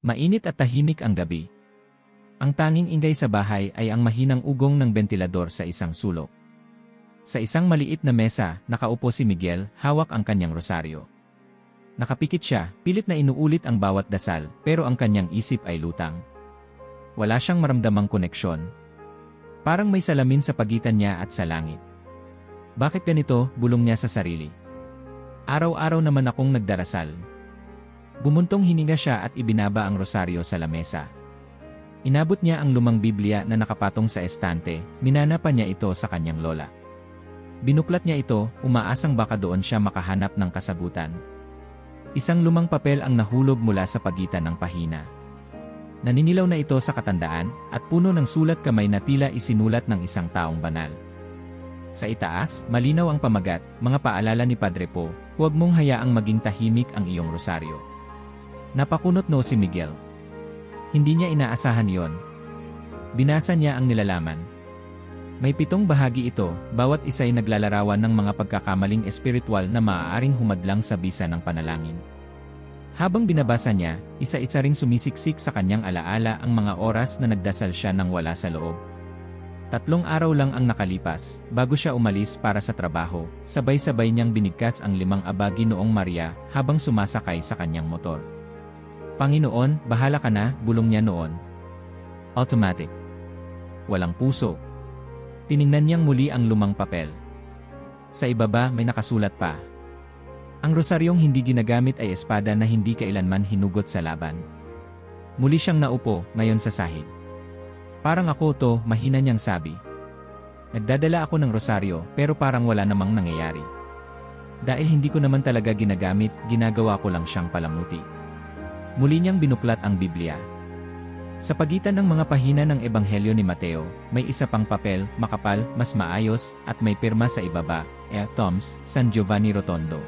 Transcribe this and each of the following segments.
Mainit at tahimik ang gabi. Ang tanging ingay sa bahay ay ang mahinang ugong ng bentilador sa isang sulok. Sa isang maliit na mesa, nakaupo si Miguel, hawak ang kanyang rosaryo. Nakapikit siya, pilit na inuulit ang bawat dasal, pero ang kanyang isip ay lutang. Wala siyang maramdamang koneksyon. Parang may salamin sa pagitan niya at sa langit. Bakit ganito, bulong niya sa sarili. Araw-araw naman akong nagdarasal. Bumuntong hininga siya at ibinaba ang rosaryo sa lamesa. Inabot niya ang lumang Biblia na nakapatong sa estante, minana pa niya ito sa kanyang lola. Binuklat niya ito, umaasang baka doon siya makahanap ng kasagutan. Isang lumang papel ang nahulog mula sa pagitan ng pahina. Naninilaw na ito sa katandaan, at puno ng sulat kamay na tila isinulat ng isang taong banal. Sa itaas, malinaw ang pamagat, mga paalala ni Padre Po, huwag mong hayaang maging tahimik ang iyong rosaryo. Napakunot no si Miguel. Hindi niya inaasahan yon. Binasa niya ang nilalaman. May pitong bahagi ito, bawat isa'y naglalarawan ng mga pagkakamaling espiritual na maaaring humadlang sa bisa ng panalangin. Habang binabasa niya, isa-isa ring sumisiksik sa kanyang alaala ang mga oras na nagdasal siya nang wala sa loob. Tatlong araw lang ang nakalipas, bago siya umalis para sa trabaho, sabay-sabay niyang binigkas ang limang abagi noong Maria habang sumasakay sa kanyang motor. Panginoon, bahala ka na, bulong niya noon. Automatic. Walang puso. Tiningnan niyang muli ang lumang papel. Sa ibaba may nakasulat pa. Ang rosaryong hindi ginagamit ay espada na hindi kailanman hinugot sa laban. Muli siyang naupo, ngayon sa sahig. Parang ako to, mahina niyang sabi. Nagdadala ako ng rosaryo, pero parang wala namang nangyayari. Dahil hindi ko naman talaga ginagamit, ginagawa ko lang siyang palamuti. Muli niyang binuklat ang Biblia. Sa pagitan ng mga pahina ng Ebanghelyo ni Mateo, may isa pang papel, makapal, mas maayos, at may pirma sa ibaba, E. Toms, San Giovanni Rotondo.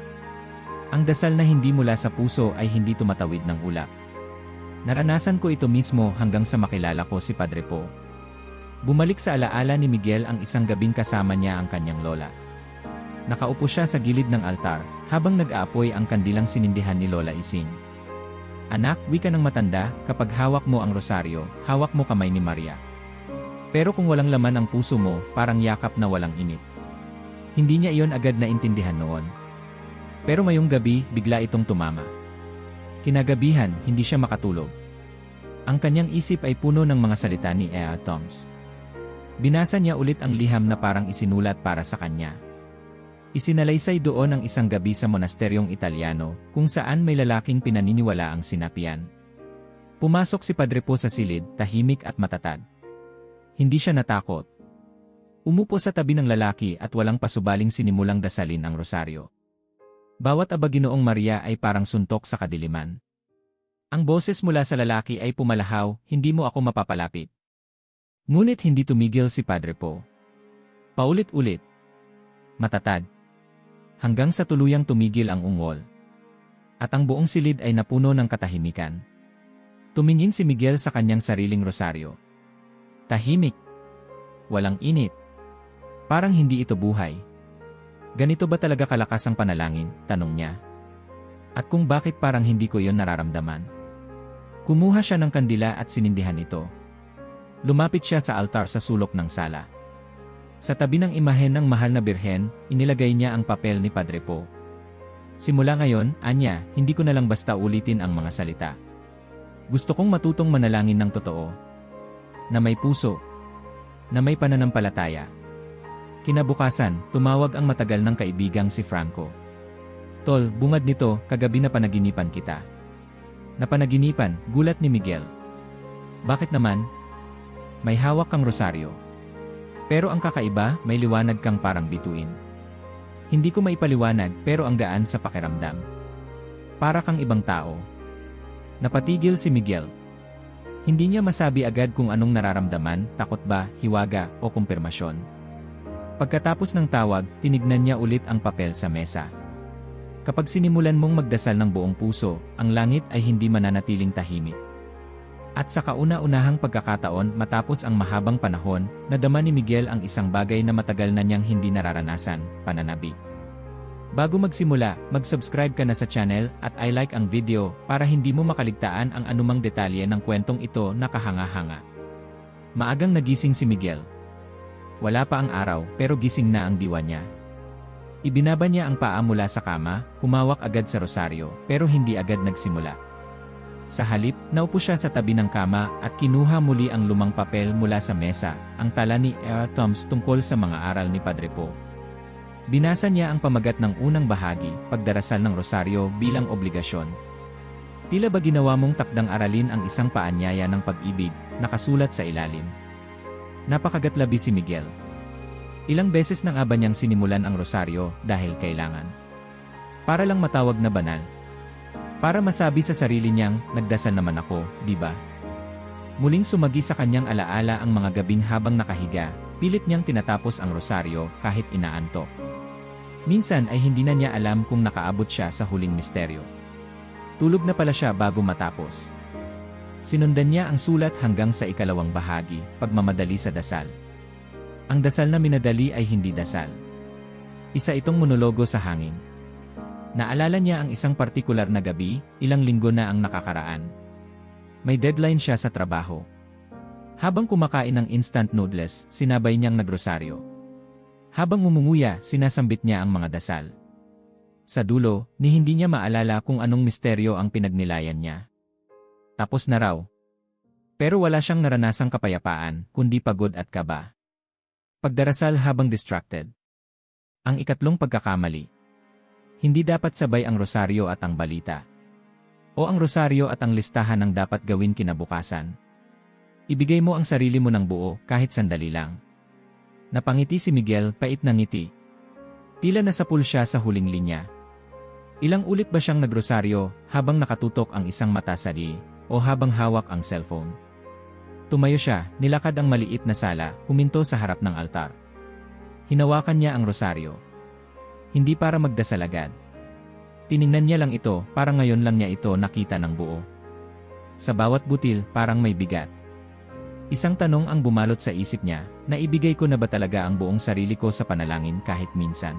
Ang dasal na hindi mula sa puso ay hindi tumatawid ng ulap. Naranasan ko ito mismo hanggang sa makilala ko si Padre Po. Bumalik sa alaala ni Miguel ang isang gabing kasama niya ang kanyang lola. Nakaupo siya sa gilid ng altar, habang nag-aapoy ang kandilang sinindihan ni Lola Ising. Anak, wika ng matanda, kapag hawak mo ang rosaryo, hawak mo kamay ni Maria. Pero kung walang laman ang puso mo, parang yakap na walang init. Hindi niya iyon agad na intindihan noon. Pero mayong gabi, bigla itong tumama. Kinagabihan, hindi siya makatulog. Ang kanyang isip ay puno ng mga salita ni Ea Toms. Binasa niya ulit ang liham na parang isinulat para sa kanya. Isinalaysay doon ang isang gabi sa monasteryong Italiano, kung saan may lalaking pinaniniwala ang sinapian. Pumasok si Padre Po sa silid, tahimik at matatag. Hindi siya natakot. Umupo sa tabi ng lalaki at walang pasubaling sinimulang dasalin ang rosaryo. Bawat abaginoong Maria ay parang suntok sa kadiliman. Ang boses mula sa lalaki ay pumalahaw, hindi mo ako mapapalapit. Ngunit hindi tumigil si Padre Po. Paulit-ulit. Matatag. Hanggang sa tuluyang tumigil ang ungol. At ang buong silid ay napuno ng katahimikan. Tumingin si Miguel sa kanyang sariling rosaryo. Tahimik. Walang init. Parang hindi ito buhay. Ganito ba talaga kalakas ang panalangin? Tanong niya. At kung bakit parang hindi ko yon nararamdaman? Kumuha siya ng kandila at sinindihan ito. Lumapit siya sa altar sa sulok ng sala. Sa tabi ng imahen ng mahal na birhen, inilagay niya ang papel ni Padre Po. Simula ngayon, anya, hindi ko na lang basta ulitin ang mga salita. Gusto kong matutong manalangin ng totoo. Na may puso. Na may pananampalataya. Kinabukasan, tumawag ang matagal ng kaibigang si Franco. Tol, bungad nito, kagabi na panaginipan kita. Napanaginipan, gulat ni Miguel. Bakit naman? May hawak kang rosaryo. Pero ang kakaiba, may liwanag kang parang bituin. Hindi ko maipaliwanag pero ang gaan sa pakiramdam. Para kang ibang tao. Napatigil si Miguel. Hindi niya masabi agad kung anong nararamdaman, takot ba, hiwaga, o kumpirmasyon. Pagkatapos ng tawag, tinignan niya ulit ang papel sa mesa. Kapag sinimulan mong magdasal ng buong puso, ang langit ay hindi mananatiling tahimik. At sa kauna-unahang pagkakataon matapos ang mahabang panahon, nadama ni Miguel ang isang bagay na matagal na niyang hindi nararanasan, pananabik. Bago magsimula, mag-subscribe ka na sa channel at I like ang video para hindi mo makaligtaan ang anumang detalye ng kwentong ito na kahanga-hanga. Maagang nagising si Miguel. Wala pa ang araw pero gising na ang diwa niya. Ibinaba niya ang paa mula sa kama, humawak agad sa rosaryo pero hindi agad nagsimula. Sa halip, naupo siya sa tabi ng kama at kinuha muli ang lumang papel mula sa mesa, ang tala ni Era Toms tungkol sa mga aral ni Padre Po. Binasa niya ang pamagat ng unang bahagi, pagdarasal ng rosaryo bilang obligasyon. Tila ba ginawa mong takdang aralin ang isang paanyaya ng pag-ibig, nakasulat sa ilalim. Napakagatlabi si Miguel. Ilang beses na nga ba niyang sinimulan ang rosaryo dahil kailangan? Para lang matawag na banal. Para masabi sa sarili niyang, nagdasal naman ako, di ba? Muling sumagi sa kanyang alaala ang mga gabing habang nakahiga, pilit niyang tinatapos ang rosaryo kahit inaantok. Minsan ay hindi na niya alam kung nakaabot siya sa huling misteryo. Tulog na pala siya bago matapos. Sinundan niya ang sulat hanggang sa ikalawang bahagi, pagmamadali sa dasal. Ang dasal na minadali ay hindi dasal. Isa itong monologo sa hangin. Naalala niya ang isang partikular na gabi, ilang linggo na ang nakakaraan. May deadline siya sa trabaho. Habang kumakain ng instant noodles, sinabay niyang nagrosaryo. Habang mumunguya, sinasambit niya ang mga dasal. Sa dulo, ni hindi niya maalala kung anong misteryo ang pinagnilayan niya. Tapos na raw. Pero wala siyang naranasang kapayapaan, kundi pagod at kaba. Pagdarasal habang distracted. Ang ikatlong pagkakamali. Hindi dapat sabay ang rosaryo at ang balita. O ang rosaryo at ang listahan ng dapat gawin kinabukasan. Ibigay mo ang sarili mo ng buo kahit sandali lang. Napangiti si Miguel, pait na ngiti. Tila nasapul siya sa huling linya. Ilang ulit ba siyang nagrosaryo habang nakatutok ang isang mata sa di o habang hawak ang cellphone? Tumayo siya, nilakad ang maliit na sala, huminto sa harap ng altar. Hinawakan niya ang rosaryo. Hindi para magdasal agad. Tiningnan niya lang ito, para ngayon lang niya ito nakita ng buo. Sa bawat butil, parang may bigat. Isang tanong ang bumalot sa isip niya, naibigay ko na ba talaga ang buong sarili ko sa panalangin kahit minsan?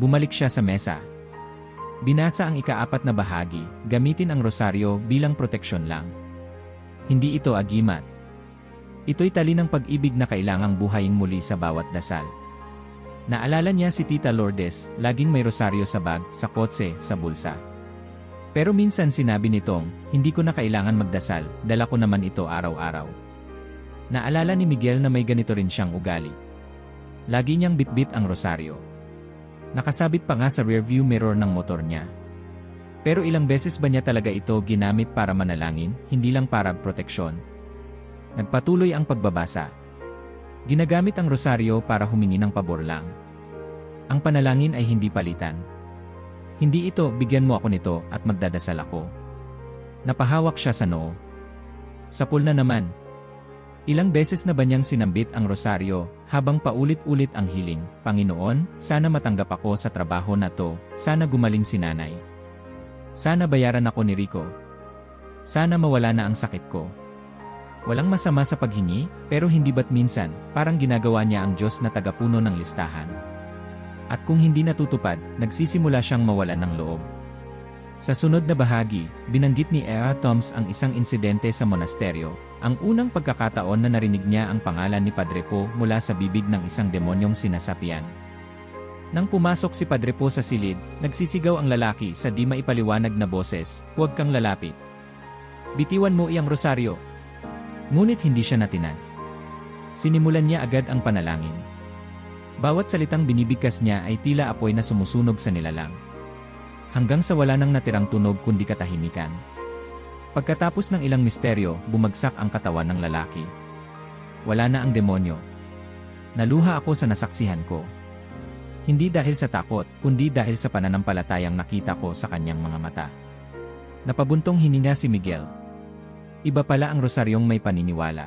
Bumalik siya sa mesa. Binasa ang ikaapat na bahagi, gamitin ang rosaryo bilang proteksyon lang. Hindi ito agimat. Ito'y tali ng pag-ibig na kailangang buhayin muli sa bawat dasal. Naalala niya si Tita Lourdes, laging may rosaryo sa bag, sa kotse, sa bulsa. Pero minsan sinabi nitong, hindi ko na kailangan magdasal, dala ko naman ito araw-araw. Naalala ni Miguel na may ganito rin siyang ugali. Lagi niyang bitbit ang rosaryo. Nakasabit pa nga sa rearview mirror ng motor niya. Pero ilang beses ba niya talaga ito ginamit para manalangin, hindi lang para proteksyon? Nagpatuloy ang pagbabasa. Ginagamit ang rosaryo para humingi ng pabor lang. Ang panalangin ay hindi palitan. Hindi ito, bigyan mo ako nito at magdadasal ako. Napahawak siya sa noo. Sapul na naman, Ilang beses na ba niyang sinambit ang rosaryo habang paulit-ulit ang hiling, Panginoon, sana matanggap ako sa trabaho na to, sana gumaling si nanay. Sana bayaran ako ni Rico. Sana mawala na ang sakit ko. Walang masama sa paghingi, pero hindi ba't minsan, parang ginagawa niya ang Diyos na tagapuno ng listahan. At kung hindi natutupad, nagsisimula siyang mawalan ng loob. Sa sunod na bahagi, binanggit ni Ea Toms ang isang insidente sa monasteryo, ang unang pagkakataon na narinig niya ang pangalan ni Padre Po mula sa bibig ng isang demonyong sinasapian. Nang pumasok si Padre Po sa silid, nagsisigaw ang lalaki sa di maipaliwanag na boses, huwag kang lalapit. Bitiwan mo iyang rosaryo. Ngunit hindi siya natinan. Sinimulan niya agad ang panalangin. Bawat salitang binibigkas niya ay tila apoy na sumusunog sa nilalang hanggang sa wala nang natirang tunog kundi katahimikan. Pagkatapos ng ilang misteryo, bumagsak ang katawan ng lalaki. Wala na ang demonyo. Naluha ako sa nasaksihan ko. Hindi dahil sa takot, kundi dahil sa pananampalatayang nakita ko sa kanyang mga mata. Napabuntong hininga si Miguel. Iba pala ang rosaryong may paniniwala.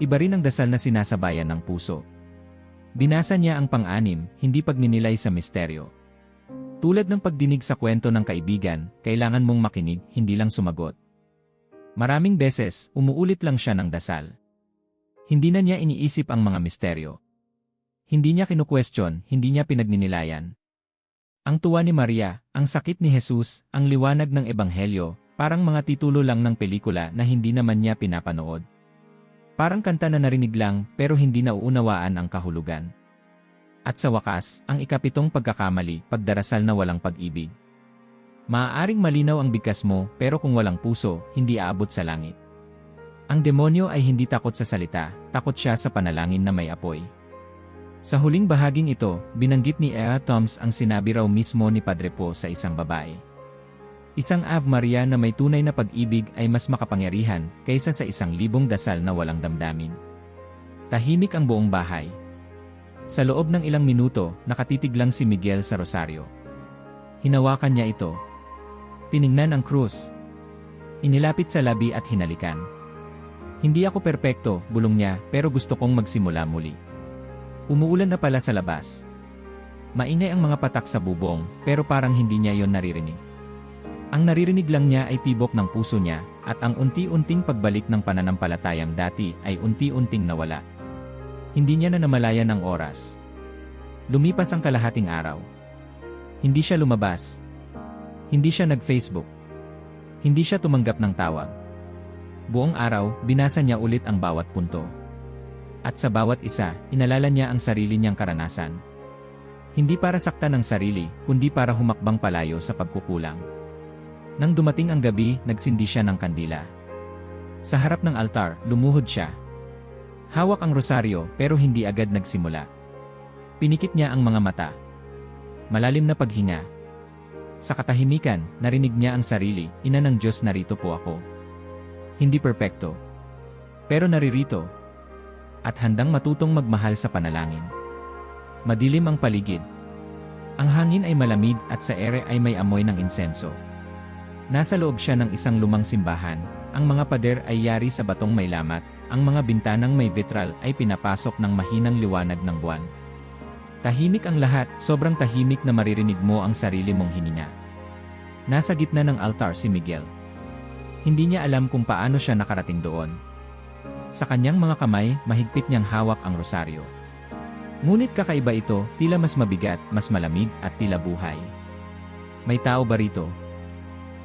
Iba rin ang dasal na sinasabayan ng puso. Binasa niya ang pang-anim, hindi pagninilay sa misteryo. Tulad ng pagdinig sa kwento ng kaibigan, kailangan mong makinig, hindi lang sumagot. Maraming beses, umuulit lang siya ng dasal. Hindi na niya iniisip ang mga misteryo. Hindi niya kinu-question, hindi niya pinagninilayan. Ang tuwa ni Maria, ang sakit ni Jesus, ang liwanag ng Ebanghelyo, parang mga titulo lang ng pelikula na hindi naman niya pinapanood. Parang kanta na narinig lang pero hindi nauunawaan ang kahulugan. At sa wakas, ang ikapitong pagkakamali, pagdarasal na walang pag-ibig. Maaaring malinaw ang bigkas mo pero kung walang puso, hindi aabot sa langit. Ang demonyo ay hindi takot sa salita, takot siya sa panalangin na may apoy. Sa huling bahaging ito, binanggit ni Ea Toms ang sinabi raw mismo ni Padre Po sa isang babae. Isang Ave Maria na may tunay na pag-ibig ay mas makapangyarihan kaysa sa isang libong dasal na walang damdamin. Tahimik ang buong bahay. Sa loob ng ilang minuto, nakatitig lang si Miguel sa rosaryo. Hinawakan niya ito. Tiningnan ang krus. Inilapit sa labi at hinalikan. Hindi ako perpekto, bulong niya, pero gusto kong magsimula muli. Umuulan na pala sa labas. Maingay ang mga patak sa bubong, pero parang hindi niya yon naririnig. Ang naririnig lang niya ay tibok ng puso niya, at ang unti-unting pagbalik ng pananampalatayang dati ay unti-unting nawala. Hindi niya na namalayan ng oras. Lumipas ang kalahating araw. Hindi siya lumabas. Hindi siya nag-Facebook. Hindi siya tumanggap ng tawag. Buong araw, binasa niya ulit ang bawat punto. At sa bawat isa, inalala niya ang sarili niyang karanasan. Hindi para saktan ng sarili, kundi para humakbang palayo sa pagkukulang. Nang dumating ang gabi, nagsindi siya ng kandila. Sa harap ng altar, lumuhod siya. Hawak ang rosaryo pero hindi agad nagsimula. Pinikit niya ang mga mata. Malalim na paghinga. Sa katahimikan, narinig niya ang sarili, ina ng Diyos narito po ako. Hindi perpekto. Pero naririto, at handang matutong magmahal sa panalangin. Madilim ang paligid. Ang hangin ay malamig at sa ere ay may amoy ng insenso. Nasa loob siya ng isang lumang simbahan, ang mga pader ay yari sa batong may lamat, ang mga bintanang may vitral ay pinapasok ng mahinang liwanag ng buwan. Tahimik ang lahat, sobrang tahimik na maririnig mo ang sarili mong hininga. Nasa gitna ng altar si Miguel. Hindi niya alam kung paano siya nakarating doon. Sa kanyang mga kamay, mahigpit niyang hawak ang rosaryo. Ngunit kakaiba ito, tila mas mabigat, mas malamig, at tila buhay. May tao ba rito?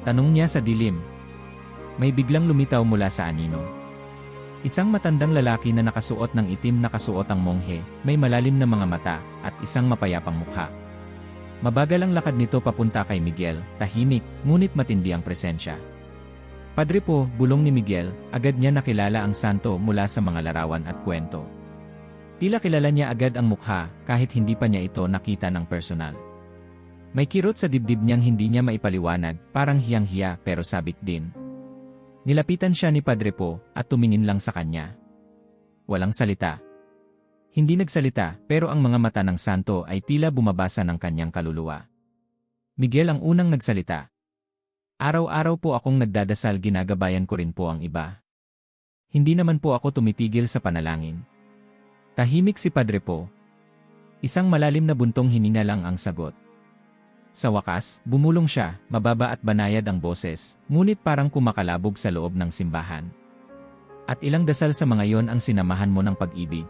Tanong niya sa dilim. May biglang lumitaw mula sa anino. Isang matandang lalaki na nakasuot ng itim na kasuot ang monghe, may malalim na mga mata, at isang mapayapang mukha. Mabagal ang lakad nito papunta kay Miguel, tahimik, ngunit matindi ang presensya. Padre po, bulong ni Miguel, agad niya nakilala ang santo mula sa mga larawan at kwento. Tila kilala niya agad ang mukha kahit hindi pa niya ito nakita ng personal. May kirot sa dibdib niyang hindi niya maipaliwanag, parang hiyang-hiya pero sabik din. Nilapitan siya ni Padre Po at tumingin lang sa kanya. Walang salita. Hindi nagsalita pero ang mga mata ng santo ay tila bumabasa ng kanyang kaluluwa. Miguel ang unang nagsalita. Araw-araw po akong nagdadasal ginagabayan ko rin po ang iba. Hindi naman po ako tumitigil sa panalangin. Tahimik si Padre Po. Isang malalim na buntong hininga lang ang sagot. Sa wakas, bumulong siya, mababa at banayad ang boses, ngunit parang kumakalabog sa loob ng simbahan. At ilang dasal sa mga yon ang sinamahan mo ng pag-ibig.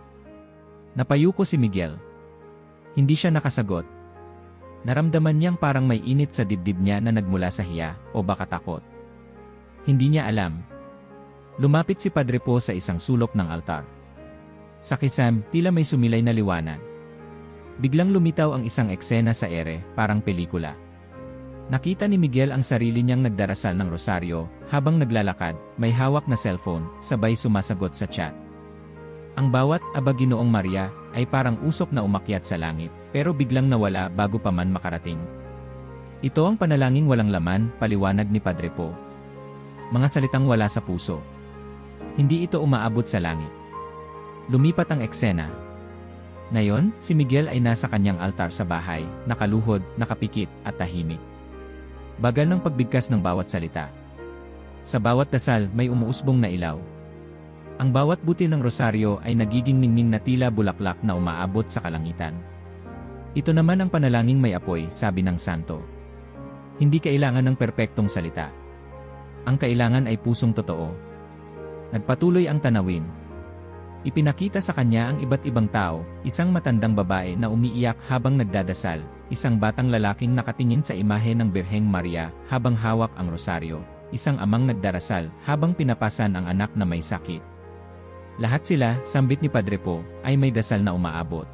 Napayuko si Miguel. Hindi siya nakasagot. Naramdaman niyang parang may init sa dibdib niya na nagmula sa hiya o baka takot. Hindi niya alam. Lumapit si Padre Po sa isang sulok ng altar. Sa kisam, tila may sumilay na liwanag. Biglang lumitaw ang isang eksena sa ere, parang pelikula. Nakita ni Miguel ang sarili niyang nagdarasal ng rosaryo, habang naglalakad, may hawak na cellphone, sabay sumasagot sa chat. Ang bawat aba Ginoong Maria ay parang usok na umakyat sa langit, pero biglang nawala bago pa man makarating. Ito ang panalangin walang laman, paliwanag ni Padre Po. Mga salitang wala sa puso. Hindi ito umaabot sa langit. Lumipat ang eksena, ngayon, si Miguel ay nasa kanyang altar sa bahay, nakaluhod, nakapikit, at tahimik. Bagal ng pagbigkas ng bawat salita. Sa bawat dasal, may umuusbong na ilaw. Ang bawat butil ng rosaryo ay nagiging ningning na tila bulaklak na umaabot sa kalangitan. Ito naman ang panalangin may apoy, sabi ng santo. Hindi kailangan ng perpektong salita. Ang kailangan ay pusong totoo. Nagpatuloy ang tanawin, Ipinakita sa kanya ang iba't ibang tao, isang matandang babae na umiiyak habang nagdadasal, isang batang lalaking nakatingin sa imahe ng Birheng Maria habang hawak ang rosaryo, isang amang nagdarasal habang pinapasan ang anak na may sakit. Lahat sila, sambit ni Padre Po, ay may dasal na umaabot.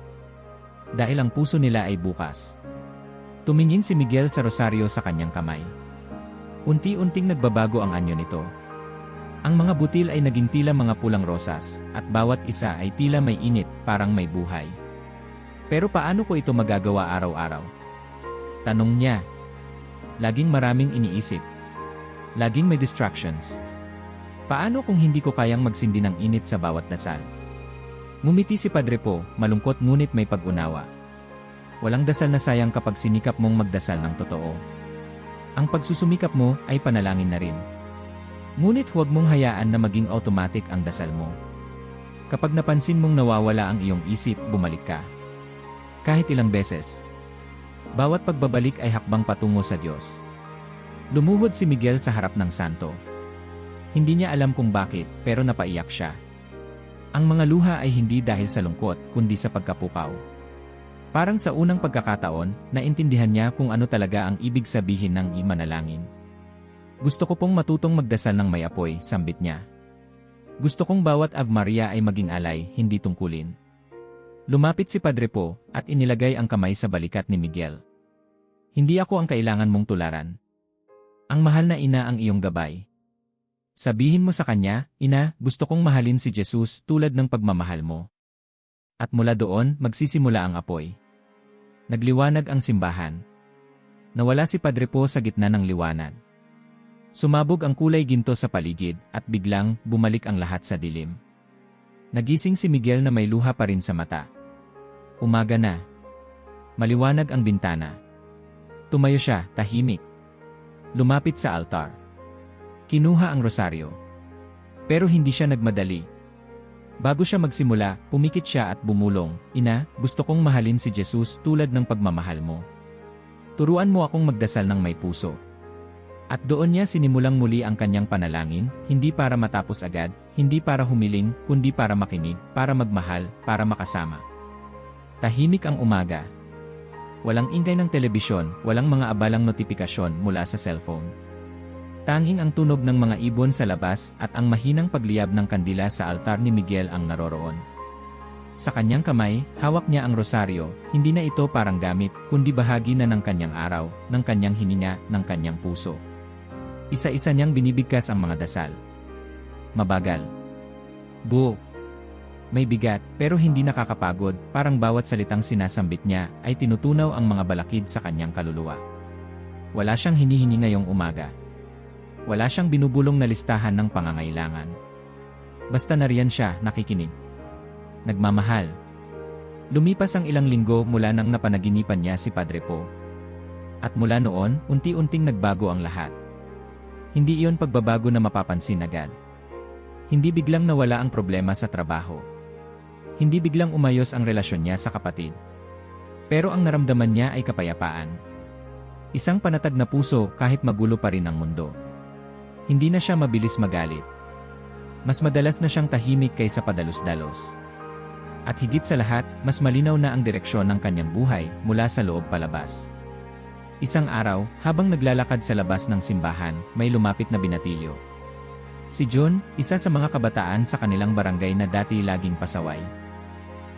Dahil ang puso nila ay bukas. Tumingin si Miguel sa rosaryo sa kanyang kamay. Unti-unting nagbabago ang anyo nito. Ang mga butil ay naging tila mga pulang rosas, at bawat isa ay tila may init, parang may buhay. Pero paano ko ito magagawa araw-araw? Tanong niya. Laging maraming iniisip. Laging may distractions. Paano kung hindi ko kayang magsindi ng init sa bawat dasal? Ngumiti si Padre Po, malungkot ngunit may pag-unawa. Walang dasal na sayang kapag sinikap mong magdasal ng totoo. Ang pagsusumikap mo ay panalangin na rin. Ngunit huwag mong hayaan na maging automatic ang dasal mo. Kapag napansin mong nawawala ang iyong isip, bumalik ka. Kahit ilang beses. Bawat pagbabalik ay hakbang patungo sa Diyos. Lumuhod si Miguel sa harap ng santo. Hindi niya alam kung bakit, pero napaiyak siya. Ang mga luha ay hindi dahil sa lungkot, kundi sa pagkapukaw. Parang sa unang pagkakataon, naintindihan niya kung ano talaga ang ibig sabihin ng imanalangin. Gusto ko pong matutong magdasal ng may apoy, sambit niya. Gusto kong bawat Ave Maria ay maging alay, hindi tungkulin. Lumapit si Padre Po, at inilagay ang kamay sa balikat ni Miguel. Hindi ako ang kailangan mong tularan. Ang mahal na ina ang iyong gabay. Sabihin mo sa kanya, Ina, gusto kong mahalin si Jesus tulad ng pagmamahal mo. At mula doon, magsisimula ang apoy. Nagliwanag ang simbahan. Nawala si Padre Po sa gitna ng liwanag. Sumabog ang kulay ginto sa paligid at biglang bumalik ang lahat sa dilim. Nagising si Miguel na may luha pa rin sa mata. Umaga na. Maliwanag ang bintana. Tumayo siya, tahimik. Lumapit sa altar. Kinuha ang rosaryo. Pero hindi siya nagmadali. Bago siya magsimula, pumikit siya at bumulong, Ina, gusto kong mahalin si Jesus tulad ng pagmamahal mo. Turuan mo akong magdasal ng may puso. At doon niya sinimulang muli ang kanyang panalangin, hindi para matapos agad, hindi para humiling, kundi para makinig, para magmahal, para makasama. Tahimik ang umaga. Walang ingay ng telebisyon, walang mga abalang notifikasyon mula sa cellphone. Tanging ang tunog ng mga ibon sa labas at ang mahinang pagliyab ng kandila sa altar ni Miguel ang naroroon. Sa kanyang kamay, hawak niya ang rosaryo, hindi na ito parang gamit, kundi bahagi na ng kanyang araw, ng kanyang hininga, ng kanyang puso. Isa-isa niyang binibigkas ang mga dasal. Mabagal. Buo. May bigat, pero hindi nakakapagod, parang bawat salitang sinasambit niya ay tinutunaw ang mga balakid sa kanyang kaluluwa. Wala siyang hinihingi ngayong umaga. Wala siyang binubulong na listahan ng pangangailangan. Basta nariyan siya, nakikinig. Nagmamahal. Lumipas ang ilang linggo mula nang napanaginipan niya si Padre Po. At mula noon, unti-unting nagbago ang lahat. Hindi iyon pagbabago na mapapansin agad. Hindi biglang nawala ang problema sa trabaho. Hindi biglang umayos ang relasyon niya sa kapatid. Pero ang naramdaman niya ay kapayapaan. Isang panatag na puso kahit magulo pa rin ang mundo. Hindi na siya mabilis magalit. Mas madalas na siyang tahimik kaysa padalos-dalos. At higit sa lahat, mas malinaw na ang direksyon ng kanyang buhay mula sa loob palabas. Isang araw, habang naglalakad sa labas ng simbahan, may lumapit na binatilyo. Si John, isa sa mga kabataan sa kanilang barangay na dati laging pasaway.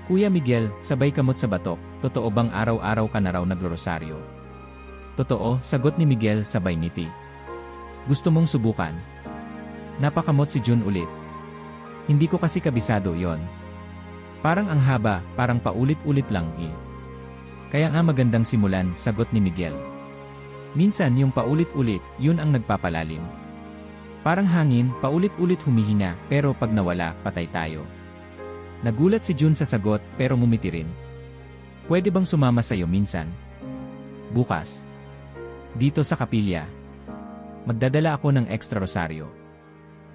Kuya Miguel, sabay kamot sa batok, totoo bang araw-araw ka na raw naglorosaryo? Totoo, sagot ni Miguel sabay ngiti. Gusto mong subukan? Napakamot si June ulit. Hindi ko kasi kabisado yon. Parang ang haba, parang paulit-ulit lang eh. Kaya nga magandang simulan, sagot ni Miguel. Minsan yung paulit-ulit, yun ang nagpapalalim. Parang hangin, paulit-ulit humihinga, pero pag nawala, patay tayo. Nagulat si June sa sagot, pero ngumiti rin. Pwede bang sumama sa'yo minsan? Bukas. Dito sa kapilya. Magdadala ako ng extra rosaryo.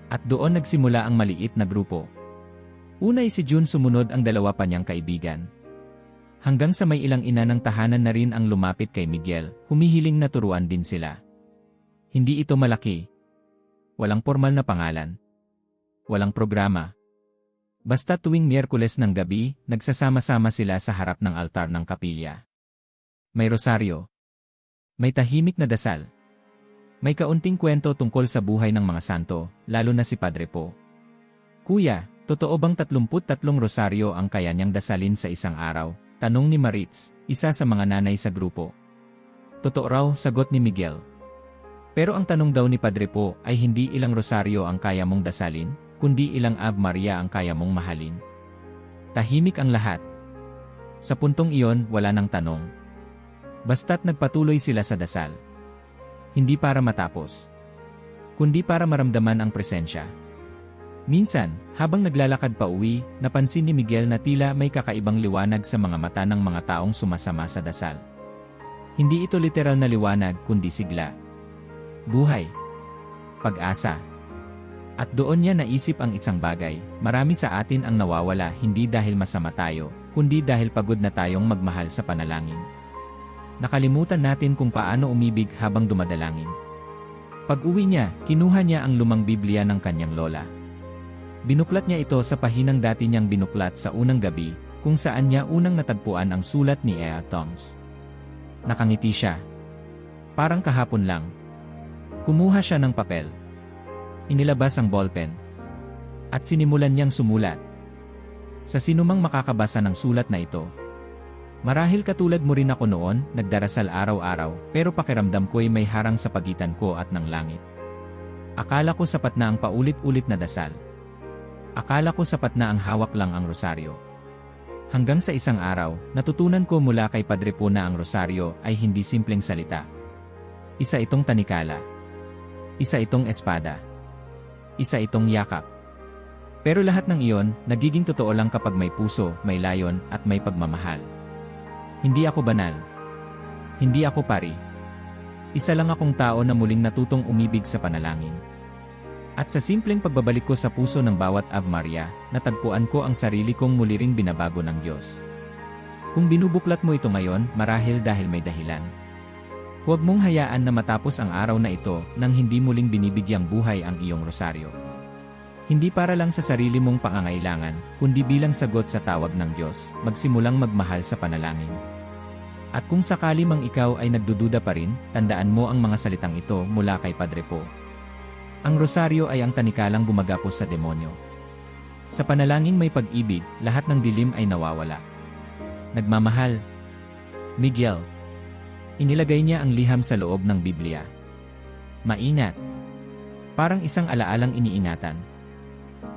At doon nagsimula ang maliit na grupo. Unay si June sumunod ang dalawa pa niyang kaibigan. Hanggang sa may ilang ina ng tahanan na rin ang lumapit kay Miguel, humihiling na turuan din sila. Hindi ito malaki. Walang formal na pangalan. Walang programa. Basta tuwing Miyerkules ng gabi, nagsasama-sama sila sa harap ng altar ng kapilya. May rosaryo. May tahimik na dasal. May kaunting kwento tungkol sa buhay ng mga santo, lalo na si Padre Po. Kuya, totoo bang 33 rosaryo ang kaya niyang dasalin sa isang araw? Tanong ni Maritz, isa sa mga nanay sa grupo. Totoo raw, sagot ni Miguel. Pero ang tanong daw ni Padre Po ay hindi ilang rosaryo ang kaya mong dasalin, kundi ilang Ave Maria ang kaya mong mahalin. Tahimik ang lahat. Sa puntong iyon, wala nang tanong. Basta't nagpatuloy sila sa dasal. Hindi para matapos. Kundi para maramdaman ang presensya. Minsan, habang naglalakad pa uwi, napansin ni Miguel na tila may kakaibang liwanag sa mga mata ng mga taong sumasama sa dasal. Hindi ito literal na liwanag kundi sigla. Buhay. Pag-asa. At doon niya naisip ang isang bagay, marami sa atin ang nawawala hindi dahil masama tayo, kundi dahil pagod na tayong magmahal sa panalangin. Nakalimutan natin kung paano umibig habang dumadalangin. Pag uwi niya, kinuha niya ang lumang Biblia ng kanyang lola. Binuklat niya ito sa pahinang dati niyang binuklat sa unang gabi, kung saan niya unang natagpuan ang sulat ni Ea Toms. Nakangiti siya. Parang kahapon lang. Kumuha siya ng papel. Inilabas ang ballpen. At sinimulan niyang sumulat. Sa sinumang makakabasa ng sulat na ito, Marahil katulad mo rin ako noon, nagdarasal araw-araw, pero pakiramdam ko'y may harang sa pagitan ko at ng langit. Akala ko sapat na ang paulit-ulit na dasal. Akala ko sapat na ang hawak lang ang rosaryo. Hanggang sa isang araw, natutunan ko mula kay Padre Po na ang rosaryo ay hindi simpleng salita. Isa itong tanikala. Isa itong espada. Isa itong yakap. Pero lahat ng iyon, nagiging totoo lang kapag may puso, may layon, at may pagmamahal. Hindi ako banal. Hindi ako pari. Isa lang akong tao na muling natutong umibig sa panalangin. At sa simpleng pagbabalik ko sa puso ng bawat Ave Maria, natagpuan ko ang sarili kong muli ring binabago ng Diyos. Kung binubuklat mo ito ngayon, marahil dahil may dahilan. Huwag mong hayaan na matapos ang araw na ito nang hindi muling binibigyang buhay ang iyong rosaryo. Hindi para lang sa sarili mong pangangailangan, kundi bilang sagot sa tawag ng Diyos, magsimulang magmahal sa panalangin. At kung sakali mang ikaw ay nagdududa pa rin, tandaan mo ang mga salitang ito mula kay Padre Po. Ang rosaryo ay ang tanikalang gumagapos sa demonyo. Sa panalangin may pag-ibig, lahat ng dilim ay nawawala. Nagmamahal. Miguel. Inilagay niya ang liham sa loob ng Biblia. Maingat. Parang isang alaalang iniingatan.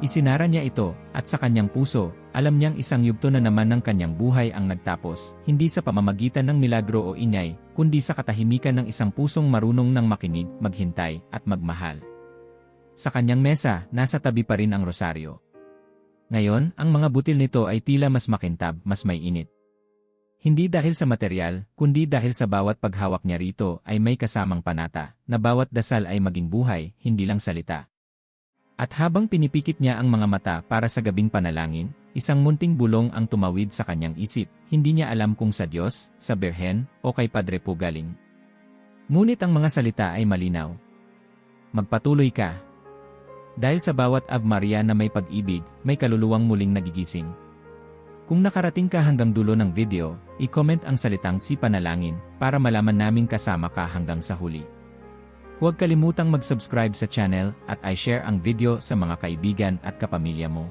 Isinara niya ito, at sa kanyang puso, alam niyang isang yugto na naman ng kanyang buhay ang nagtapos, hindi sa pamamagitan ng milagro o inyay, kundi sa katahimikan ng isang pusong marunong ng makinig, maghintay, at magmahal. Sa kanyang mesa, nasa tabi pa rin ang rosaryo. Ngayon, ang mga butil nito ay tila mas makintab, mas may init. Hindi dahil sa material, kundi dahil sa bawat paghawak niya rito ay may kasamang panata, na bawat dasal ay maging buhay, hindi lang salita. At habang pinipikit niya ang mga mata para sa gabing panalangin, isang munting bulong ang tumawid sa kanyang isip, hindi niya alam kung sa Diyos, sa Berhen, o kay Padre po galing. Ngunit ang mga salita ay malinaw. Magpatuloy ka. Dahil sa bawat Ave Maria na may pag-ibig, may kaluluwang muling nagigising. Kung nakarating ka hanggang dulo ng video, i-comment ang salitang si panalangin para malaman naming kasama ka hanggang sa huli. Huwag kalimutang mag-subscribe sa channel at i-share ang video sa mga kaibigan at kapamilya mo.